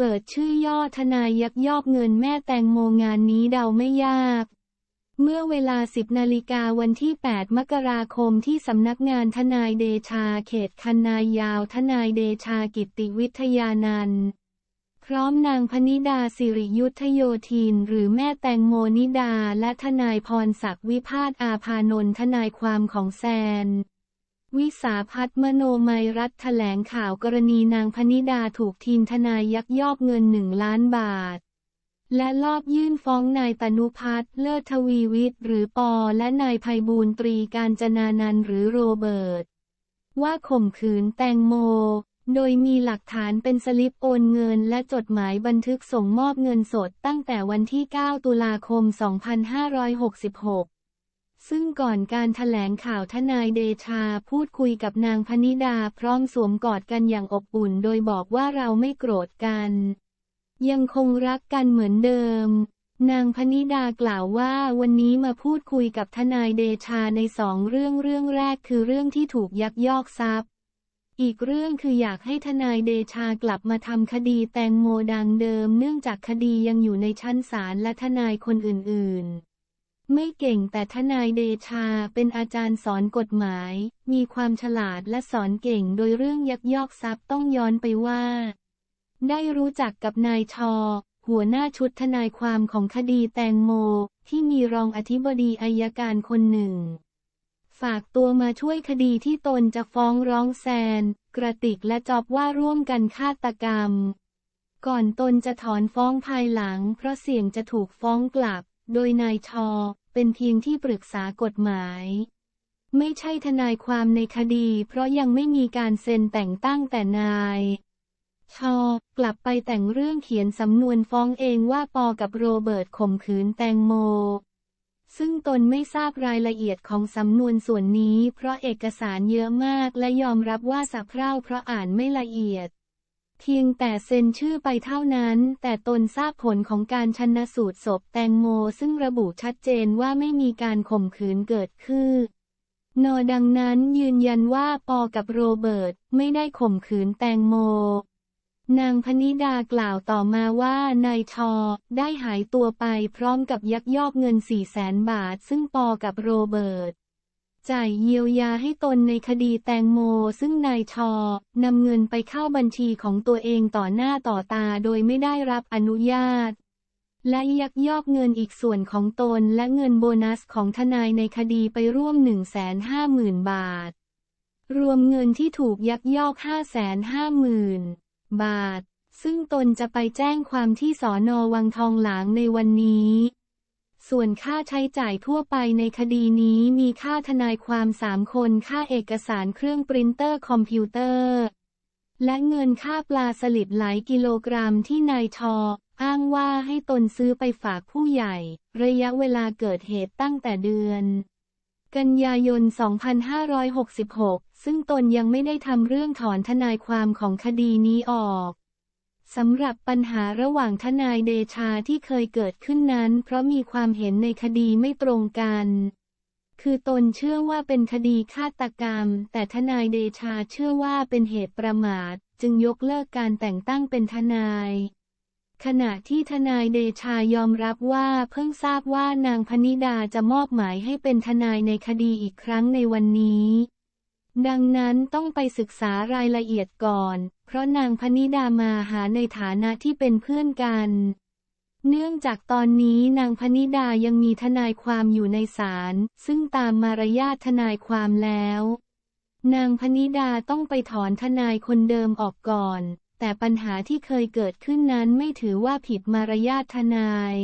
เปิดชื่อย่อทนายยักยอกเงินแม่แตงโมงานนี้เดาไม่ยาก เมื่อเวลา 10 นาฬิกาวันที่ 8 มกราคมที่สำนักงานทนายเดชาเขตคันนายาวทนายเดชากิติวิทยานันท์พร้อมนางพนิดาสิริยุทธโยธิน หรือแม่แตงโมนิดาและทนายพรศักดิ์วิพาทอาภานนท์ทนายความของแซน วิสาพัฒน์มโนมัยรัฐแถลงข่าวกรณีนางพนิดาถูกทีมทนายยักยอกเงินหนึ่งล้านบาท และลอบยื่นฟ้องนายตนุพัฒน์เลิศทวีวิทย์หรือปอและนายภัยบูลย์ตรีการจนานันหรือโรเบิร์ต ว่าข่มขืนแตงโม โดยมีหลักฐานเป็นสลิปโอนเงินและจดหมายบันทึกส่งมอบเงินสดตั้งแต่วันที่ 9 ตุลาคม 2566 ซึ่งก่อนการแถลงข่าวทนายเดชาพูดคุยกับนางพนิดาพร้อมสวมกอดกันอย่างอบอุ่น โดยบอกว่าเราไม่โกรธกัน ยังคงรักกันเหมือนเดิม นางพนิดากล่าวว่าวันนี้มาพูดคุยกับทนายเดชาในสองเรื่องเรื่องแรกคือเรื่องที่ถูกยักยอกทรัพย์ อีกเรื่องคืออยากให้ทนายเดชากลับมาทำคดีแตงโมดังเดิม เนื่องจากคดียังอยู่ในชั้นศาลและทนายคนอื่นๆ ไม่เก่งแต่ทนายเดชาเป็นอาจารย์สอนกฎหมาย มีความฉลาดและสอนเก่งโดยเรื่องยักยอกทรัพย์ต้องย้อนไปว่า ได้รู้จักกับนายชอ หัวหน้าชุดทนายความของคดีแตงโม ที่มีรองอธิบดีอายการคนหนึ่ง ฝากตัวมาช่วยคดีที่ตนจะฟ้องร้องแซน กระติกและจอบว่าร่วมกันฆาตกรรม ก่อนตนจะถอนฟ้องภายหลัง เพราะเสี่ยงจะถูกฟ้องกลับ โดยนายชอ เป็นเพียงที่ปรึกษากฎหมาย ไม่ใช่ทนายความในคดี เพราะยังไม่มีการเซ็นแต่งตั้งแต่นายชอกลับไปแต่งเรื่องเขียนสำนวนฟ้องเองว่าปอกับโรเบิร์ตข่มขืนแตงโม ซึ่งตนไม่ทราบรายละเอียดของสำนวนส่วนนี้ เพราะเอกสารเยอะมากและยอมรับว่าสับเพร่าเพราะอ่านไม่ละเอียด เพียงแต่เซ็นชื่อไปเท่านั้น แต่ตนทราบผลของการชันสูตรศพแตงโม ซึ่งระบุชัดเจนว่าไม่มีการข่มขืนเกิดขึ้นนอดังนั้นยืนยันว่าปอกับโรเบิร์ตไม่ได้ข่มขืนแตงโม นางพนิดากล่าวต่อมาว่านายชอได้หายตัวไปพร้อมกับยักยอกเงิน4 0 0แสนบาท ซึ่งปอกับโรเบิร์ต จ่ายเยียวยาให้ตนในคดีแตงโม ซึ่งนายชอนำเงินไปเข้าบัญชีของตัวเองต่อหน้าต่อตาโดยไม่ได้รับอนุญาต และยักยอกเงินอีกส่วนของตนและเงินโบนัสของทนายในคดีไปร่วม 150,000 บาท รวมเงินที่ถูกยักยอก 550,000 บาท ซึ่งตนจะไปแจ้งความที่สอนอวังทองหลางในวันนี้ ส่วนค่าใช้จ่ายทั่วไปในคดีนี้มีค่าทนายความสามคน ค่าเอกสารเครื่องปรินเตอร์คอมพิวเตอร์ และเงินค่าปลาสลิดหลายกิโลกรัมที่นายชออ้างว่าให้ตนซื้อไปฝากผู้ใหญ่ ระยะเวลาเกิดเหตุตั้งแต่เดือน กันยายน 2566 ซึ่งตนยังไม่ได้ทำเรื่องถอนทนายความของคดีนี้ออก สำหรับปัญหาระหว่างทนายเดชาที่เคยเกิดขึ้นนั้น เพราะมีความเห็นในคดีไม่ตรงกัน คือตนเชื่อว่าเป็นคดีฆาตกรรม แต่ทนายเดชาเชื่อว่าเป็นเหตุประมาท จึงยกเลิกการแต่งตั้งเป็นทนาย ขณะที่ทนายเดชายอมรับว่าเพิ่งทราบว่านางพนิดาจะมอบหมายให้เป็นทนายในคดีอีกครั้งในวันนี้ ดังนั้นต้องไปศึกษารายละเอียดก่อน เพราะนางพนิดามาหาในฐานะที่เป็นเพื่อนกัน เนื่องจากตอนนี้นางพนิดายังมีทนายความอยู่ในศาล ซึ่งตามมารยาททนายความแล้ว นางพนิดาต้องไปถอนทนายคนเดิมออกก่อน แต่ปัญหาที่เคยเกิดขึ้นนั้นไม่ถือว่าผิดมารยาททนาย